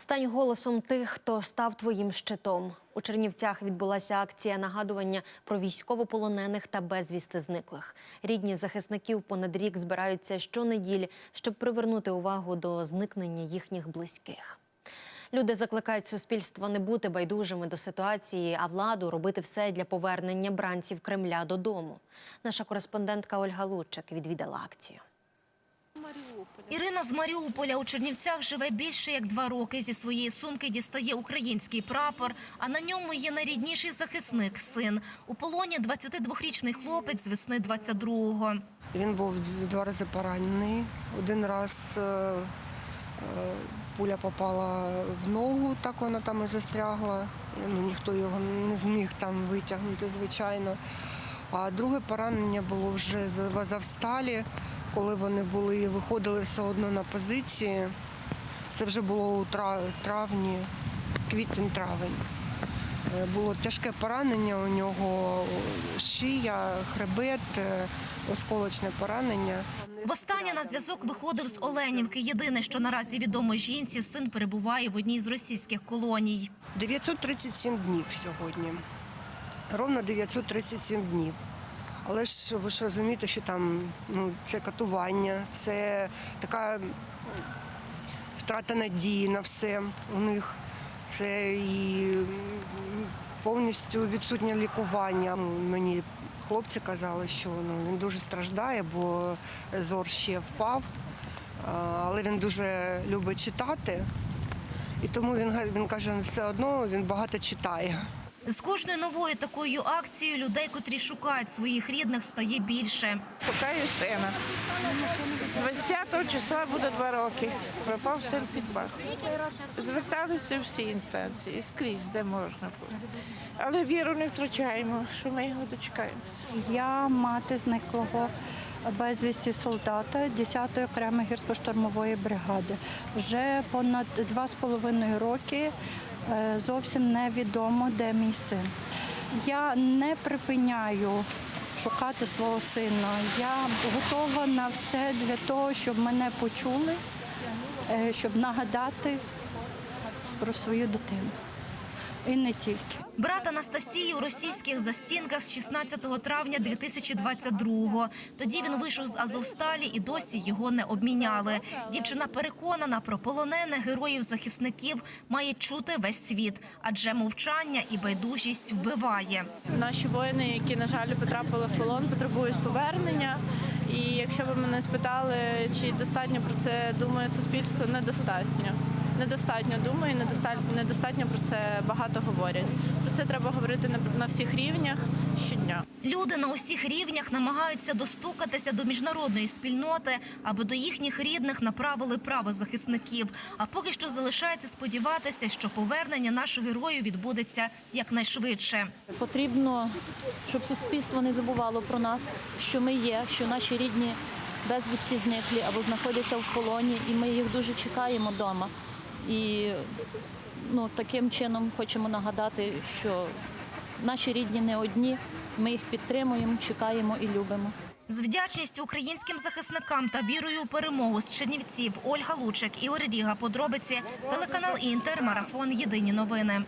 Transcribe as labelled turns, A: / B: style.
A: Стань голосом тих, хто став твоїм щитом. У Чернівцях відбулася акція нагадування про військовополонених та безвісти зниклих. Рідні захисників понад рік збираються щонеділі, щоб привернути увагу до зникнення їхніх близьких. Люди закликають суспільство не бути байдужими до ситуації, а владу робити все для повернення бранців Кремля додому. Наша кореспондентка Ольга Лучик відвідала акцію.
B: Ірина з Маріуполя у Чернівцях живе більше як два роки. Зі своєї сумки дістає український прапор, а на ньому є найрідніший захисник – син. У полоні 22-річний хлопець з весни 22-го.
C: Він був два рази поранений. Один раз е, е, пуля попала в ногу, так вона там і застрягла. Ну, ніхто його не зміг там витягнути, звичайно. А друге поранення було вже з- в Азовсталі, коли вони були і виходили все одно на позиції. Це вже було у травні, квітень-травень. Е, Було тяжке поранення у нього, шия, хребет, е, осколочне поранення.
B: Востаннє на зв'язок виходив з Оленівки. Єдине, що наразі відомо жінці, син перебуває в одній з російських колоній.
C: 937 днів сьогодні. Ровно 937 днів. Але ж ви ж розумієте, що там ну, це катування, це така втрата надії на все у них. Це і повністю відсутнє лікування. Ну, Мені хлопці казали, що ну, він дуже страждає, бо зор ще впав. Але він дуже любить читати. І тому він, він каже, він все одно він багато читає.
B: З кожною новою такою акцією людей, котрі шукають своїх рідних, стає більше.
D: Шукаю сина. 25 числа буде два роки. Пропав син під Бахмут. Зверталися всі інстанції, скрізь, де можна було. Але віру не втрачаємо, що ми його дочекаємося.
E: Я мати зниклого безвісті солдата 10-ї окремої гірсько-штурмової бригади. Вже понад два з половиною роки зовсім невідомо, де мій син. Я не припиняю шукати свого сина. Я готова на все для того, щоб мене почули, е, щоб нагадати про свою дитину. І не тільки.
B: Брат Анастасії у російських застінках з 16 травня 2022-го. Тоді він вийшов з Азовсталі і досі його не обміняли. Дівчина переконана, про полонених героїв-захисників має чути весь світ, адже мовчання і байдужість вбиває.
D: Наші воїни, які, на жаль, потрапили в полон, потребують повернення. І якщо ви мене спитали, чи достатньо про це думає суспільство, недостатньо. Недостатньо думаю, недостатньо, недостатньо про це багато говорять. Про це треба говорити на, на всіх рівнях щодня.
B: Люди на усіх рівнях намагаються достукатися до міжнародної спільноти, аби до їхніх рідних направили правозахисників. А поки що залишається сподіватися, що повернення наших героїв відбудеться якнайшвидше.
F: Потрібно, щоб суспільство не забувало про нас, що ми є, що наші рідні безвісті зниклі або знаходяться в полоні, і ми їх дуже чекаємо вдома. І ну, таким чином хочемо нагадати, що наші рідні не одні, ми їх підтримуємо, чекаємо і любимо.
B: З вдячністю українським захисникам та вірою у перемогу з Чернівців Ольга Лучик, Ігор Ріга. Подробиці телеканал Інтер. Марафон. Єдині новини.